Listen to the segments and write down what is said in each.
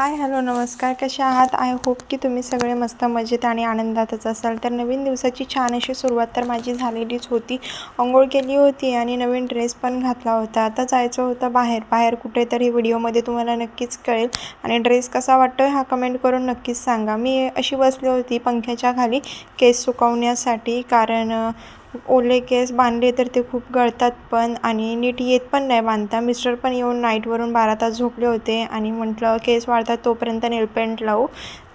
Hi hello नमस्कार. कसे आहात? आय होप की तुम्ही सगळे मस्त मजेत आणि आनंदातच असाल. तर नवीन दिवसाची छान अशी सुरुवात तर माझी झालेलीच होती. अंघोळ केली होती आणि नवीन ड्रेस पण घातला होता. आता जायचं होतं बाहेर. बाहेर कुठेतरी व्हिडिओमध्ये तुम्हाला नक्कीच कळेल. आणि ड्रेस कसा वाटतो हा कमेंट करून नक्कीच सांगा. मी अशी बसली होती पंख्याच्या खाली. केस सुकवण्यासाठी कारण ओले केस बांधले तर ते खूप गळतात पण आणि नीट येत पण नाही बांधता. मिस्टर पण येऊन नाईटवरून बारा तास झोपले होते आणि म्हटलं केस वाळतात तोपर्यंत नेलपेंट लावू.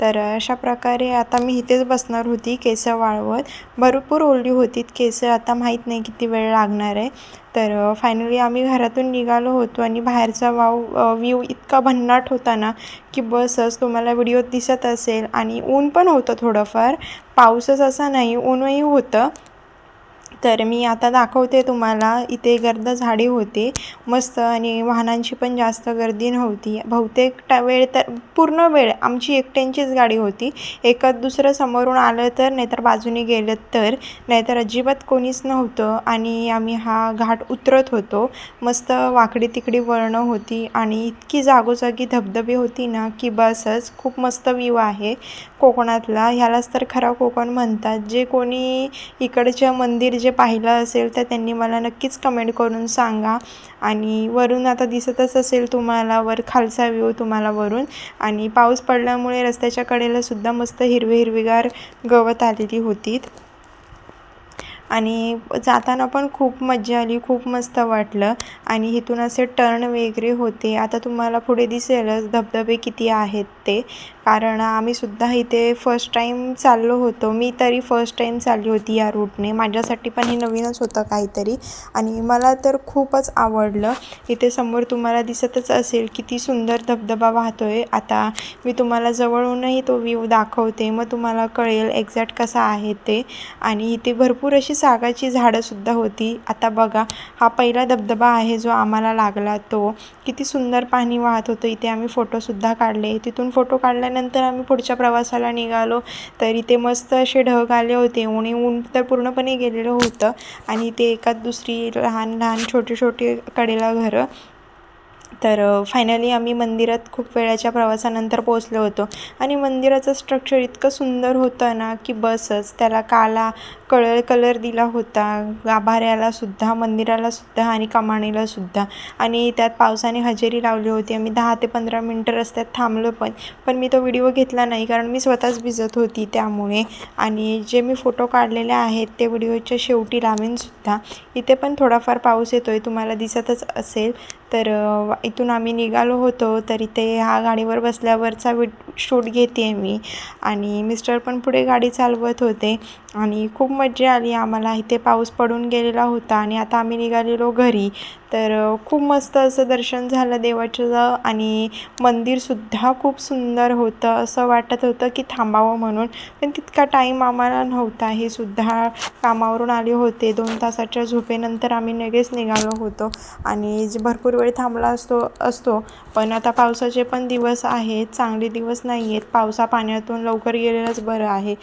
तर अशा प्रकारे आता मी इथेच बसणार होती केस वाळवत. भरपूर ओली होती. केस आता माहीत नाही किती वेळ लागणार आहे. तर फायनली आम्ही घरातून निघालो होतो आणि बाहेरचा वाव व्ह्यू इतका भन्नाट होता ना की बसच तुम्हाला व्हिडिओत दिसत असेल. आणि ऊन पण होतं थोडंफार. पाऊसच असा नाही ऊनही होतं. तर मी आता दाखवते तुम्हाला. इथे गर्द झाडी होते. मस्त आणि वाहनांची पण जास्त गर्दी नव्हती. बहुतेक टा वेळ तर पूर्ण वेळ आमची एकट्यांचीच गाडी होती. एकच दुसरं समोरून आलं तर नाहीतर बाजूने गेलं तर. नाहीतर अजिबात कोणीच नव्हतं आणि आम्ही हा घाट उतरत होतो. मस्त वाकडी तिकडी वळणं होती आणि इतकी जागोजागी धबधबे होती ना की बसच खूप मस्त व्ह्यू आहे. कोकणातला. ह्यालाच तर खरा कोकण म्हणतात. जे कोणी इकडच्या मंदिर जे पाहिलं असेल तर त्यांनी मला नक्कीच कमेंट करून सांगा. आणि वरून आता दिसतच असेल तुम्हाला वर खालचा व्ह्यू तुम्हाला वरून. आणि पाऊस पडल्यामुळे रस्त्याच्या कडेला सुद्धा मस्त हिरवे हिरवीगार गवत आलेली होती. आणि जाताना पण खूप मजा आली खूप मस्त वाटलं. आणि इथून असे टर्न वगैरे होते. आता तुम्हाला पुढे दिसेलच धबधबे किती आहेत. ते कारण आम्ही सुद्धा इथे फर्स्ट टाईम चाललो होतो. मी तरी फर्स्ट टाईम चालली होती या रूटने माझ्यासाठी पण हे नवीनच होतं काहीतरी. आणि मला तर खूपच आवडलं. इथे समोर तुम्हाला दिसतच असेल किती सुंदर धबधबा वाहतो आहे आता मी तुम्हाला जवळूनही तो व्ह्यू दाखवते. मग तुम्हाला कळेल एक्झॅक्ट कसा आहे ते. आणि इथे भरपूर अशी सागाची झाडंसुद्धा होती. आता बघा हा पहिला धबधबा आहे जो आम्हाला लागला तो. किती सुंदर पाणी वाहत होतं. इथे आम्ही फोटोसुद्धा काढले. तिथून फोटो काढल्यानंतर आम्ही पुढच्या प्रवासाला निघालो. तर इथे मस्त असे ढग आले होते. उणे ऊन तर पूर्णपणे गेलेलं होतं. आणि ते एकात दुसरी लहान लहान छोटे छोटे कडेला घरं. तर फायनली आम्ही मंदिरात खूप वेळाच्या प्रवासानंतर पोचलो होतो. आणि मंदिराचं स्ट्रक्चर इतकं सुंदर होतं ना की बसच त्याला काला कलर कलर दिला होता. गाभाऱ्यालासुद्धा मंदिरालासुद्धा आणि कमानीलासुद्धा आणि त्यात पावसाने हजेरी लावली होती. आम्ही दहा ते पंधरा मिनटं रस्त्यात थांबलो पण पण मी तो व्हिडिओ घेतला नाही कारण मी स्वतःच भिजत होती त्यामुळे. आणि जे मी फोटो काढलेले आहेत ते व्हिडिओच्या शेवटी लावेनसुद्धा इथे पण थोडाफार पाऊस येतो आहे तुम्हाला दिसतच असेल. तर इथून आम्ही निघालो होतो. तर इथे ह्या गाडीवर बसल्यावरचा वि शूट घेते मी. आणि मिस्टर पण पुढे गाडी चालवत होते. आणि खूप मजा आली आम्हाला. इथे पाऊस पडून गेलेला होता आणि आता आम्ही निघालेलो घरी. तर खूप मस्त असं दर्शन झालं देवाचं आणि मंदिरसुद्धा खूप सुंदर होतं. असं वाटत होतं की थांबावं म्हणून. पण तितका टाईम आम्हाला नव्हता. हे सुद्धा कामावरून आले होते. दोन तासाच्या झोपेनंतर आम्ही लगेच निघालो होतो आणि जे भरपूर वेळ थांबला असतो असतो. पण आता पावसाचे पण दिवस आहेत. चांगले दिवस नाही आहेत पावसा पाण्यातून लवकर गेलेलंच बरं आहे.